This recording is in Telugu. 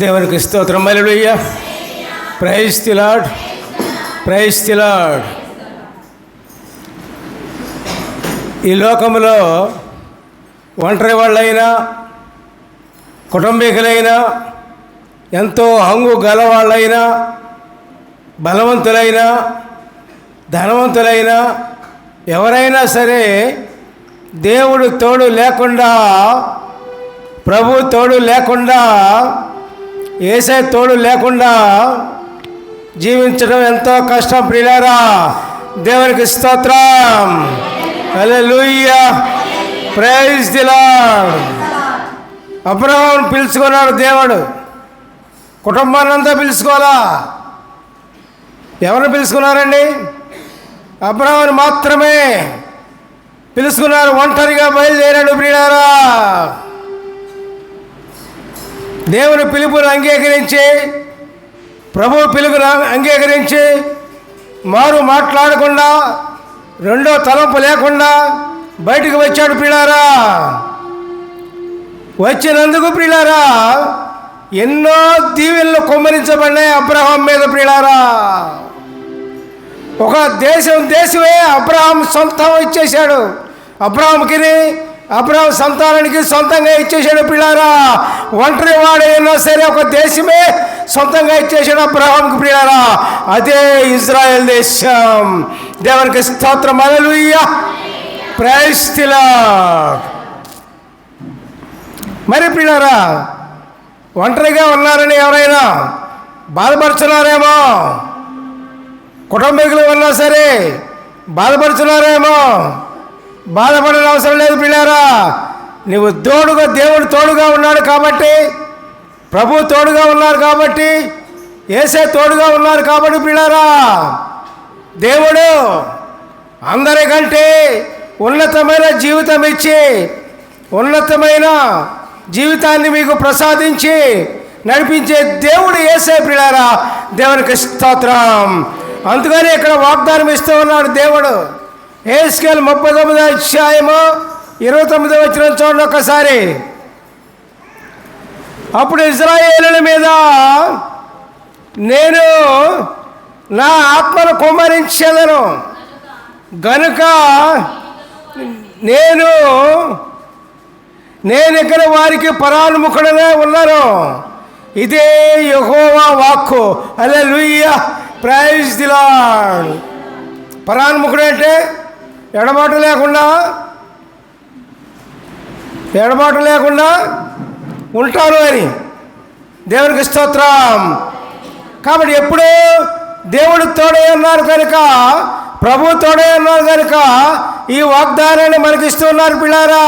దేవునికి స్తోత్రం. మల్లెలుయ్య ప్రైజ్ తిలాడ్ ప్రైజ్ తిలాడ్ ఈ లోకంలో ఒంటరి వాళ్ళైనా కుటుంబీకులైనా ఎంతో హంగు గలవాళ్ళైనా బలవంతులైనా ధనవంతులైనా ఎవరైనా సరే దేవుడు తోడు లేకుండా ప్రభు తోడు లేకుండా ఏసే తోడు లేకుండా జీవించడం ఎంతో కష్టం ప్రియులారా. దేవునికి స్తోత్రం. హల్లెలూయా. ప్రైజ్ ది అబ్రహాం పిలుచుకున్నాడు దేవుడు. కుటుంబాన్ని అంతా పిలుచుకోవాలా? ఎవరిని పిలుచుకున్నారండి? అబ్రహాన్ని మాత్రమే పిలుచుకున్నారు. ఒంటరిగా బయలుదేరాడు ప్రియారా దేవుని పిలుపును అంగీకరించి ప్రభు పిలుపును అంగీకరించి మారు మాట్లాడకుండా రెండో తలంపు లేకుండా బయటకు వచ్చాడు పిల్లారా వచ్చినందుకు ప్రియులారా ఎన్నో దీవెనలు కొమ్మరించబడినాయి అబ్రహాం మీద ప్రియులారా ఒక దేశం దేశమే అబ్రహాం సొంతం ఇచ్చేశాడు. అబ్రహాంకి అబ్రహం సంతానానికి సొంతంగా ఇచ్చేసాడు పిల్లారా. ఒంటరి వాడైనా సరే ఒక దేశమే సొంతంగా ఇచ్చేసాడు అబ్రహాంకి పిల్లారా. అదే ఇజ్రాయెల్ దేశం. దేవునికి స్తోత్రం. అలలుయ్య ప్రైస్తిలా మరి పిల్లారా ఒంటరిగా ఉన్నారని ఎవరైనా బాధపడుచున్నారేమో కుటుంబీకులు ఉన్నా సరే బాధపడుచున్నారేమో బాధపడిన అవసరం లేదు పిల్లారా. నువ్వు తోడుగా దేవుడు తోడుగా ఉన్నాడు కాబట్టి ప్రభు తోడుగా ఉన్నారు కాబట్టి ఏసే తోడుగా ఉన్నారు కాబట్టి పిల్లారా. దేవుడు అందరికంటే ఉన్నతమైన జీవితం ఇచ్చి ఉన్నతమైన జీవితాన్ని మీకు ప్రసాదించి నడిపించే దేవుడు ఏసే పిల్లారా. దేవునికి స్తోత్రం. అందుకని ఇక్కడ వాగ్దానం ఇస్తూ ఉన్నాడు దేవుడు. ఏ ముప్పై తొమ్మిదో అధ్యాయము ఇరవై తొమ్మిదో వచ్చిన చూడండి ఒక్కసారి. అప్పుడు ఇజ్రాయేలుల మీద నేను నా ఆత్మను కుమ్మరించేదను. గనుక నేను నేను ఇక్కడ వారికి పరాన్ముఖుడుగా ఉన్నాను. ఇదే యహోవా వాక్కు. అదే లూయ ప్రైజ్ దిలాడ్ పరాన్ముఖుడు అంటే ఎడబాటు లేకుండా ఎడబాటు లేకుండా ఉంటారు అని దేవునికి స్తోత్రం. కాబట్టి ఎప్పుడు దేవుడు తోడే ఉన్నారు కనుక ప్రభు తోడే ఉన్నారు కనుక ఈ వాగ్దానాన్ని మనకిస్తున్నారు పిల్లారా.